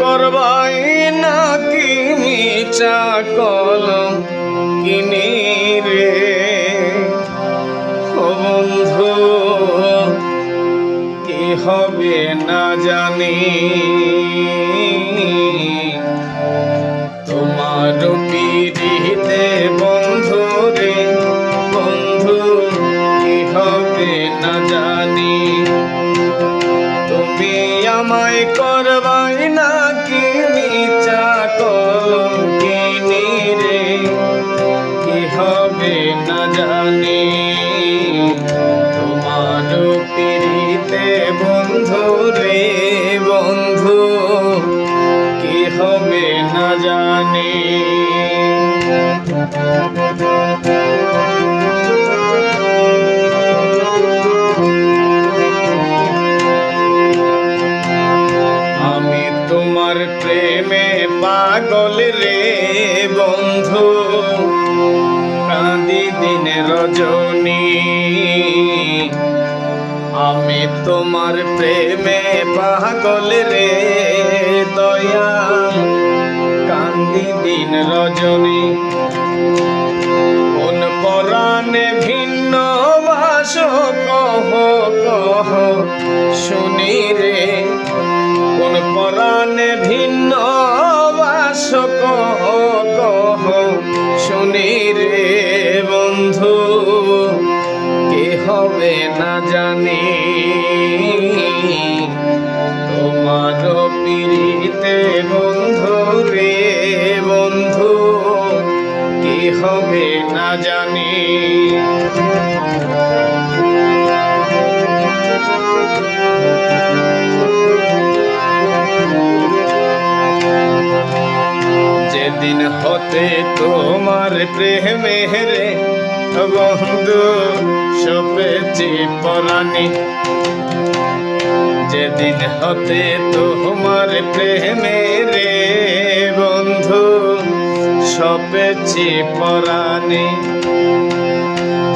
করবাই নাকি মিচা কলম কিনি রে ও বন্ধু, কি হবে না জানি। তোমার পিড়িতে বন্ধু রে, বন্ধু, কি হবে না জানি। তুমি আমায় করবা পিড়িতে বন্ধু রে বন্ধু কি হবে না জানি? আমি তোমার প্রেমে পাগল রে বন্ধু, কাঁদি দিনে রজনী। আমি তোমার প্রেমে পাগল রে দয়া কান্দি দিন রজনী। কোন পরাণে ভিন্ন বাস, কহ কহ, শুনি রে। কোন পরাণে ভিন্ন বাস, কহ কহ, শুনি রে বন্ধু। কে হবে না জানি তোমার পিড়িতে বন্ধু রে বন্ধু কি হবে না জানি। যেদিন হতে তোমার প্রেমে রে বন্ধু, সপেছি পরাণী। যেদিন হতে তোমার প্রেমে রে বন্ধু, সপেছি পরাণী।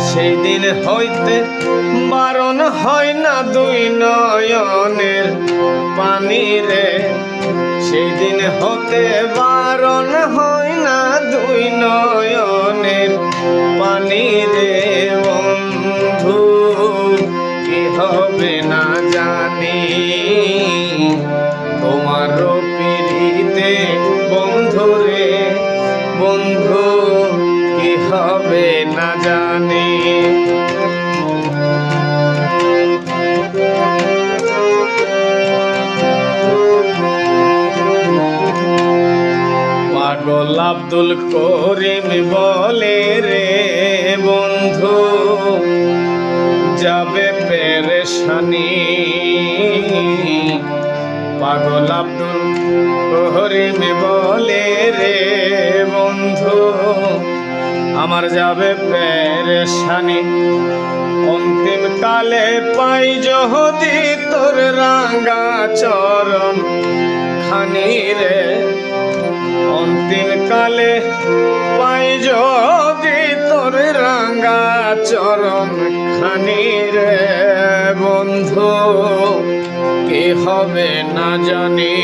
সেই দিন হইতে বারণ হয় না দুই নয়নের পানি রে সেই দিন হতে বারণ হয় না দুই নয়নের পানি রে বন্ধু, কি হবে না জানি? তোমার পিড়িতে বন্ধু রে বন্ধু, কি হবে না জানি? আব্দুল করিম বলে রে বন্ধু, যাবে পেরেশানি। পাগল আব্দুল করিম বলে রে বন্ধু, আমার যাবে পেরেশানি। অন্তিম কালে পাই যদি তোর রাঙ্গা চরণ খানি রে অন্তিম কালে পাই যদি তোর রাঙ্গা চরণ খানি রে বন্ধু কে হবে না জানি?